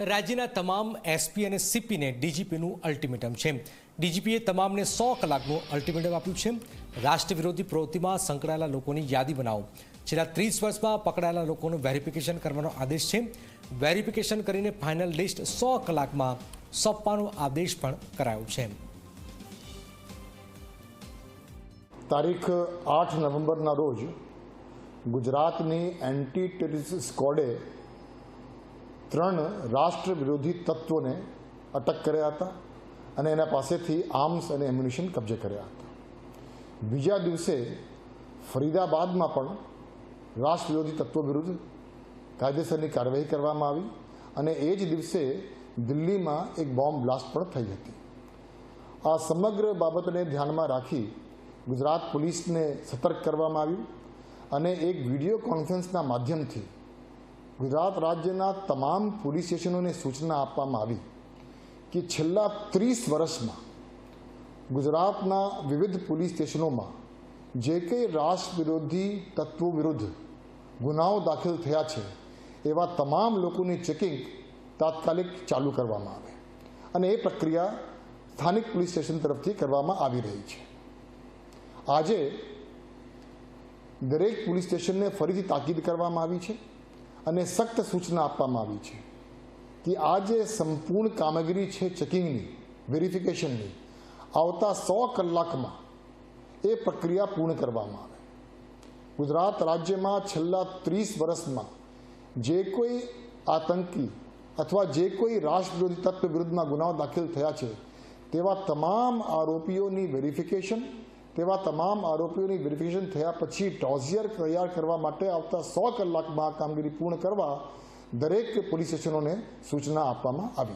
રાજ્યના તમામ એસપી અને સીપીને ડીજીપીનું અલ્ટિમેટમ છે. ડીજીપીએ તમામને સો કલાકનું અલ્ટિમેટમ આપ્યું છે. રાષ્ટ્ર વિરોધી પ્રવૃત્તિમાં સંકળાયેલા લોકોની યાદી બનાવો. છેલ્લા ત્રીસ વર્ષમાં પકડાયેલા લોકોનું વેરિફિકેશન કરવાનો આદેશ છે. વેરિફિકેશન કરીને ફાઇનલ લિસ્ટ સો કલાકમાં સોંપવાનો આદેશ પણ કરાયો છે. તારીખ આઠ નવેમ્બરના રોજ ગુજરાતની એન્ટી ટેરરિસ્ટ સ્કોડે ત્રણ રાષ્ટ્ર વિરોધી તત્વોને અટક કર્યા હતા અને એના પાસેથી આર્મ્સ અને એમ્યુનિશન કબજે કર્યા હતા. બીજા દિવસે ફરીદાબાદમાં પણ રાષ્ટ્ર વિરોધી તત્વો વિરુદ્ધ કાયદેસરની કાર્યવાહી કરવામાં આવી અને એ જ દિવસે દિલ્હીમાં એક બોમ્બ બ્લાસ્ટ પણ થઈ હતી. આ સમગ્ર બાબતને ધ્યાનમાં રાખી ગુજરાત પોલીસને સતર્ક કરવામાં આવ્યું અને એક વીડિયો કોન્ફરન્સના માધ્યમથી ગુજરાત રાજ્યના તમામ પોલીસ સ્ટેશનોને સૂચના આપવામાં આવી કે છેલ્લા ત્રીસ વર્ષમાં ગુજરાતના વિવિધ પોલીસ સ્ટેશનોમાં જે કંઈ રાષ્ટ્ર વિરોધી તત્વો વિરુદ્ધ ગુનાઓ દાખલ થયા છે, એવા તમામ લોકોની ચેકિંગ તાત્કાલિક ચાલુ કરવામાં આવે અને એ પ્રક્રિયા સ્થાનિક પોલીસ સ્ટેશન તરફથી કરવામાં આવી રહી છે. આજે દરેક પોલીસ સ્ટેશનને ફરીથી તાકીદ કરવામાં આવી છે. અને સખ્ત સૂચના આપવામાં આવી છે કે આ જે સંપૂર્ણ કામગીરી છે ચેકિંગની, વેરિફિકેશનની, આવતા સો કલાકમાં એ પ્રક્રિયા પૂર્ણ કરવામાં આવે. ગુજરાત રાજ્યમાં છેલ્લા ત્રીસ વર્ષમાં જે કોઈ આતંકી અથવા જે કોઈ રાષ્ટ્ર વિરોધી તત્વ વિરુદ્ધમાં ગુનાઓ દાખલ થયા છે, તેવા તમામ આરોપીઓની વેરિફિકેશન તેવા તમામ આરોપીઓની વેરિફિકેશન થયા પછી ડોઝિયર તૈયાર કરવા માટે આવતા સો કલાકમાં કામગીરી પૂર્ણ કરવા દરેક પોલીસ સ્ટેશનોને સૂચના આપવામાં આવી.